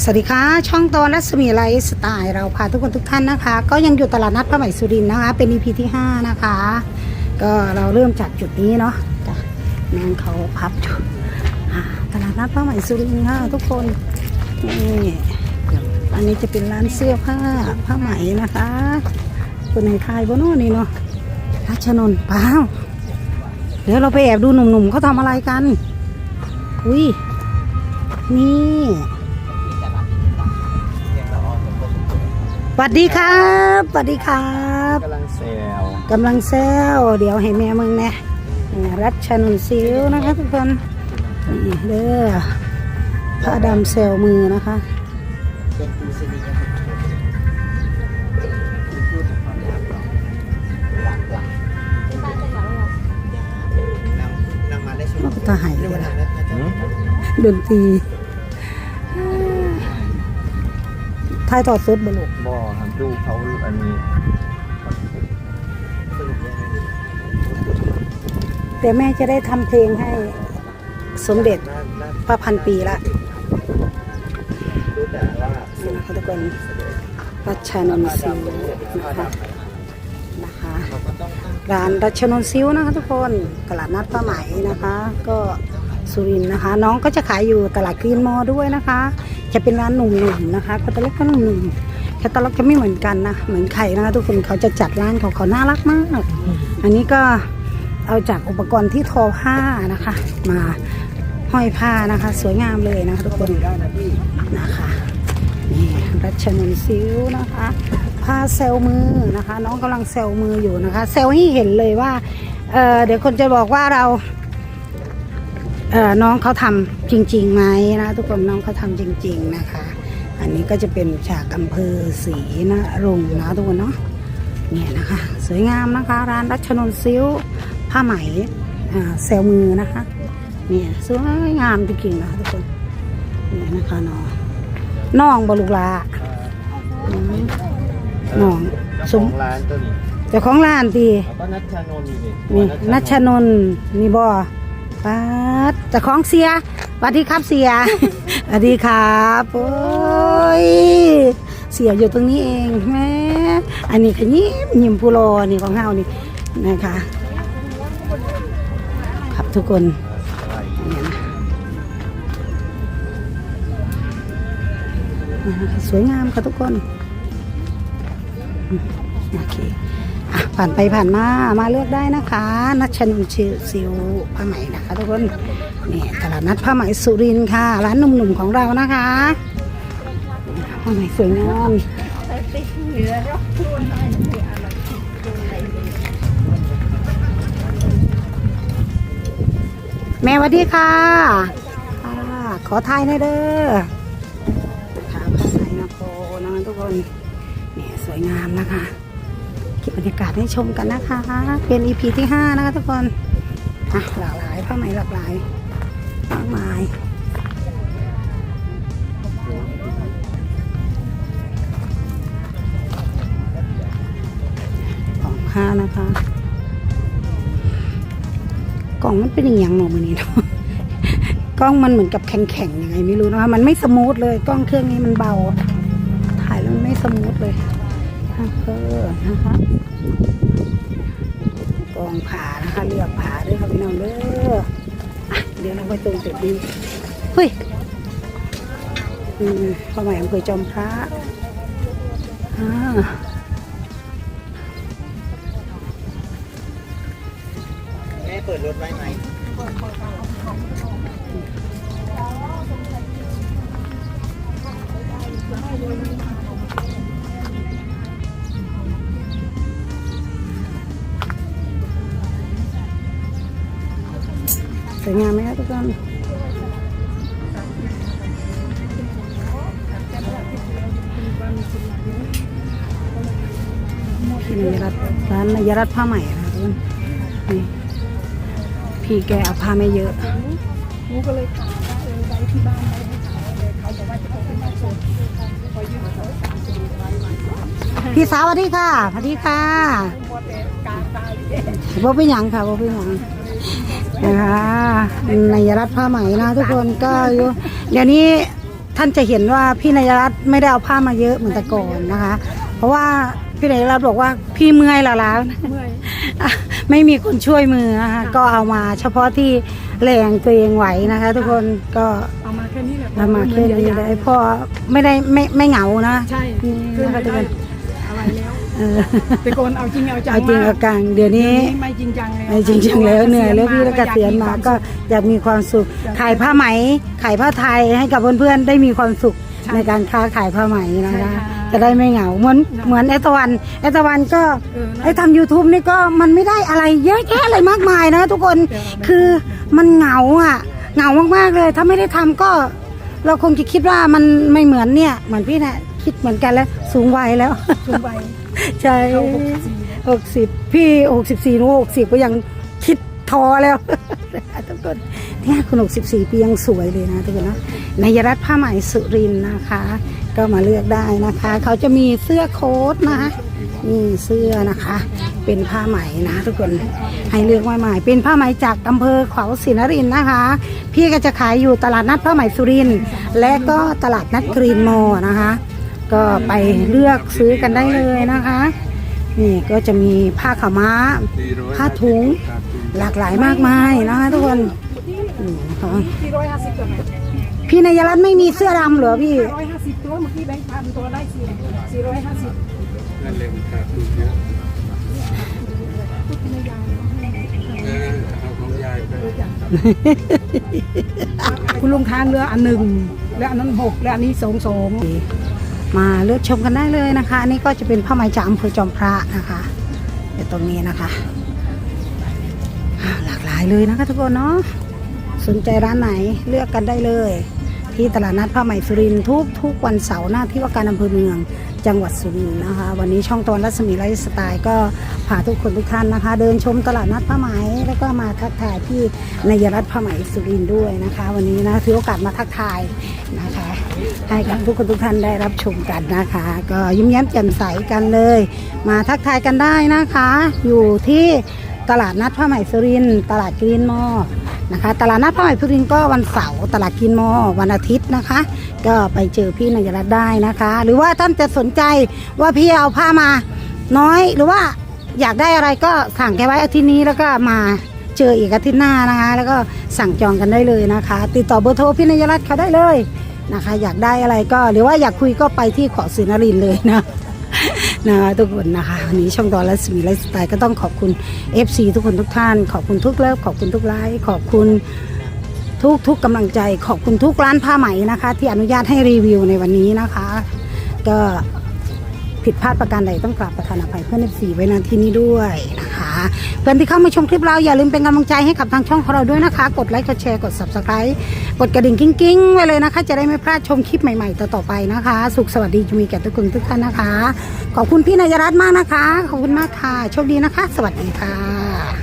สวัสดีค่ะ ช่องตอนรัศมีไลฟ์สไตล์เราพาทุกคนทุกท่านนะคะ ก็ยังอยู่ตลาดนัดพระใหม่สุรินนะคะ เป็น EP ที่ 5 นะคะ ก็เราเริ่มจากจุดนี้เนาะจ้ะน้องเขาพับอยู่อ่าตลาดนัดพระใหม่สุรินค่ะทุกคนนี่อันนี้จะเป็นร้านเสื้อผ้าผ้าไหมนะคะคนในไทยบนโน่นนี่เนาะรัชนนท์เปล่าเดี๋ยวเราไปแอบดูหนุ่มๆเขาทำอะไรกัน อุ้ยนี่ สวัสดีครับสวัสดีครับกำลังเซลกำลังแซวเดี๋ยวให้แม่มึงแน่นี่รัชนนท์ซิวนะคะทุกคนนี่เด้อผ้าดำเซลมือนะคะเป็นปูซินีกันพูดถึงความยากหรอกหลักหลักนำนำมาได้ช่วมันยก็จะหายเรื่องไปเวลาละน่าจะดนตรี ทายทอดสดบลูกบ่ครับดูเขาอันนี้สรุปยังไงแต่แม่จะได้ทำเพลงให้สมเด็จน่าน่าพระพันปีละรู้แต่ว่านี่นะคะทุกคนรัชนนท์ซิวนะคะนะคะเขาก็ต้องตั้งร้านรัชนนท์ซิวนะคะทุกคนตลาดนัดป้าไหมนะคะ ก็สุรินทร์นะคะ น้องก็จะขายอยู่ตลาดกรีนมอลล์ด้วยนะคะ จะเป็นร้านหนุ่มๆนะคะก็ตะเล็กก็หนุ่มๆแคตตาล็อกจะไม่เหมือนกันนะ เหมือนไข่นะคะทุกคนเขาจะจัดร้านเขาเขาน่ารักมาก อันนี้ก็เอาจากอุปกรณ์ที่ทอผ้านะคะ มาห้อยผ้านะคะ สวยงามเลยนะคะทุกคนนะคะนี่รัชนนซิวนะคะผ้าเซลมือนะคะ น้องกำลังเซลมืออยู่นะคะ เซลให้เห็นเลยว่าเเดี๋ยวคนจะบอกว่าเรา น้องเขาทำจริงๆไหมนะทุกคนน้องเขาทำจริง ๆนะคะ อันนี้ก็จะเป็นจากอำเภอศรีนรงค์นะทุกคนเนาะเนี่ยนะคะ สวยงามนะคะ ร้านรัชนนท์ซิวผ้าไหมอ่าเซลมือนะคะเนี่ยสวยงามจริงๆนะคะทุกคนเนี่ยนะคะน้องน้องบลูกลาอืมน้องเจ้าสขมองร้านตัวนี้เจ้าของร้านตีแล้วก็นัทชานนท์นี่นี่นัชนนท์นี่บอ ปัดเจ้าของเสียสวัสดีครับเสียสวัสดีครับโอ้ยเสียอยู่ตรงนี้เองแม่อันนี้ขยิ้มยิ้มปูโรนี่ของเฮานี่นะคะครับทุกคนเนี่ยนะนะคะสวยงามค่ะทุกคนอืมโอเคอะ ผ่านไปผ่านมามาเลือกได้นะคะ นัชนนชิวซิวผ้าไหมนะคะทุกคนนี่ตลาดนัดผ้าไหมสุรินค่ะ ร้านหนุ่มๆของเรานะคะผ้าไหมสวยงามแม่สวัสดีค่ะขอทายหน่อยเด้อค่ะผ้าไหมนาโปนะคะทุกคนเนี่ยสวยงามนะคะ เก็บบรรยากาศให้ชมกันนะคะ เป็น EP ที่ 5 นะคะทุกคนอะหลากหลายผ้าไหมหลากหลายมากมายของผ้านะคะ กล่องมันเป็นอย่างย่างหนอมือนี้เนาะกล้องมันเหมือนกับแข็งๆยังไงไม่รู้นะคะมันไม่สมูทเลย กล้องเครื่องนี้มันเบา ถ่ายแล้วมันไม่สมูทเลย เออนะคะกองผานะคะเลือกผาด้วยค่ะพี่น้องเด้อเดี๋ยวเราไปตรงจุดนี้เฮ้ยอืมพ่อใหม่อำเภอจอมพระอ่าแม่เปิดรถไว้ไหม กคนที่นายรัตน์ร้านนายรัตน์ผ้าใหม่นะคะทุกคนนี่พี่แกเอาผ้าไม่เยอะหนูก็เลยถามว่าเออไว้ที่บ้านไว้ให้เขาเลยเขาบอกว่าจะเอาเป็นสดพอยืมเขาสามสิบไว้ไว้ก่อนพี่สาวสวัสดีค่ะสวัสดีค่ะมัวแต่กลางตาเลยบ่เป็นหยังค่ะบ่เป็นหยัง นะคะนายรัตน์ผ้าไหมนะทุกคนก็อยู่เดี๋ยวนี้ถ้าท่านจะเห็นว่าพี่นายรัตน์ไม่ได้เอาผ้ามาเยอะเหมือนแต่ก่อนนะคะ เพราะว่าพี่นายรัตน์บอกว่าพี่เมื่อยแล้วแล้วเมื่อยไม่มีคนช่วยมือนะคะก็เอามาเฉพาะที่แรงตัวเองไหวนะคะ ทุกคนก็เอามาแค่นี้แหละเอามาแค่นี้ได้พอไม่ได้ไม่ไม่เหงานะใช่อืมคือนะคะไม่ทุกได้คนอะไรแล้วเออ แต่ก่อนเอาจริงเอาจังเอาจริงมเอากลางเดี๋ยวนี้ไม่จริงจังแล้วไม่จริงๆแล้วเหนื่อยแล้วพี่แล้วเกษียณมาก็อยากมีความสุขขายผ้าไหมขายผ้าไทยให้กับเพื่อนๆได้มีความสุขในการค้าขายผ้าไหมนะคะจะได้ไม่เหงาเหมือนเหมือนไอตะวันไอตะวันก็เออนะไอทำ YouTube นี่ก็มันไม่ได้อะไรเยอะแยะอะไรมากมายนะทุกคนคือมันเหงาอะเหงามากๆเลย ถ้าไม่ได้ทำก็ เราคงจะคิดว่ามันไม่เหมือนเนี่ยเหมือนพี่นะ คิดเหมือนกันแล้ว สูงวัยแล้ว สูงไปใช่เขาหกสิบสี่หกสิบพี่หกสิบสี่หนูหกสิบก็ยังคิดท้อแล้วทุกคนเนี่ยคุณหกสิบสี่ปียังสวยเลยนะทุกคนนะนายรัตน์ผ้าไหมสุรินทร์นะคะ ก็มาเลือกได้นะคะ เขาจะมีเสื้อโค้ทนะคะนี่เสื้อนะคะ เป็นผ้าไหมนะทุกคนให้เลือกว่าไหมเป็นผ้าไหมจากอำเภอขวาวศรีนครินทร์นะคะ พี่ก็จะขายอยู่ตลาดนัดผ้าไหมสุรินทร์และก็ตลาดนัดกรีนมอลล์นะคะ ก็ไปเลือกซื้อกันได้เลยนะคะ นี่ก็จะมีผ้าขาวม้า ผ้าถุงหลากหลายมากมายนะคะทุกคนนี่นะคะสี่ร้อยห้าสิบตัวไหมพี่นายรัตน์ไม่มีเสื้อดำเหรอพี่ร้อยห้าสิบตัวเมื่อกี้แบงค์พันตัวได้สี่สี่ร้อยห้าสิบนั่นเลยมันขาดทุนเยอะเอคุณลุงทานเรืออันหนึ่งและอันนั้นหกและอันนี้สองสอง มาเลือกชมกันได้เลยนะคะอันนี้ก็จะเป็นผ้าไหมจากอำเภอจอมพระนะคะเดี๋ยวตรงนี้นะคะหลากหลายเลยนะคะทุกคนเนาะสนใจร้านไหนเลือกกันได้เลย ที่ตลาดนัดผ้าไหมสุรินทุกทุกวันเสาร์หน้าที่ว่าการอำเภอเมืองจังหวัดสุรินทร์นะคะ วันนี้ช่องตอนรัศมีไลฟ์สไตล์ก็พาทุกคนทุกท่านนะคะ เดินชมตลาดนัดผ้าไหมแล้วก็มาทักทายที่นายรัตน์ผ้าไหมสุรินทร์ด้วยนะคะ วันนี้นะถือโอกาสมาทักทายนะคะ ให้กับทุกคนทุกท่านได้รับชมกันนะคะ ก็ยิ้มแย้มแจ่มใสกันเลย มาทักทายกันได้นะคะ อยู่ที่ตลาดนัดผ้าไหมสุรินตลาดกรีนมอนะคะ ตลาดนัดผ้าไหมสุรินก็วันเสาร์ตลาดกรีนมอวันอาทิตย์นะคะ ก็ไปเจอพี่นายรัตน์ได้นะคะ หรือว่าท่านจะสนใจว่าพี่เอาผ้ามาน้อยหรือว่าอยากได้อะไรก็สั่งแกไว้อาทิตย์นี้แล้วก็มาเจออีกอาทิตย์หน้านะคะ แล้วก็สั่งจองกันได้เลยนะคะ ติดต่อเบอร์โทรพี่นายรัตน์เขาได้เลย นะคะ อยากได้อะไรก็หรือว่าอยากคุยก็ไปที่ขอศรีนรินเลยนะนะคะทุกคนนะคะวันนี้ช่องตอนและสมีไลฟ์สไตล์ก็ต้องขอบคุณ FC ทุกคนทุกท่าน ขอบคุณทุกเลิฟขอบคุณทุกไลค์ขอบคุณทุกทุกกำลังใจ ขอบคุณทุกร้านผ้าไหมนะคะ ที่อนุญาตให้รีวิวในวันนี้นะคะ ก็ผิดพลาดประการใดต้องกราบประทานอภัยเพื่อน FC ไว้ณที่นี้ด้วยนะคะ เพื่อนที่เข้ามาชมคลิปเราอย่าลืมเป็นกำลังใจให้กับทางช่องของเราด้วยนะคะ กดไลค์กดแชร์กด subscribe กดกระดิ่งกิ้งๆไว้เลยนะคะ จะได้ไม่พลาดชมคลิปใหม่ๆต่อๆไปนะคะ สุขสวัสดีจะมีแก่ทุกคนทุกท่านนะคะ ขอบคุณพี่นายรัตน์มากนะคะ ขอบคุณมากค่ะโชคดีนะคะ สวัสดีค่ะ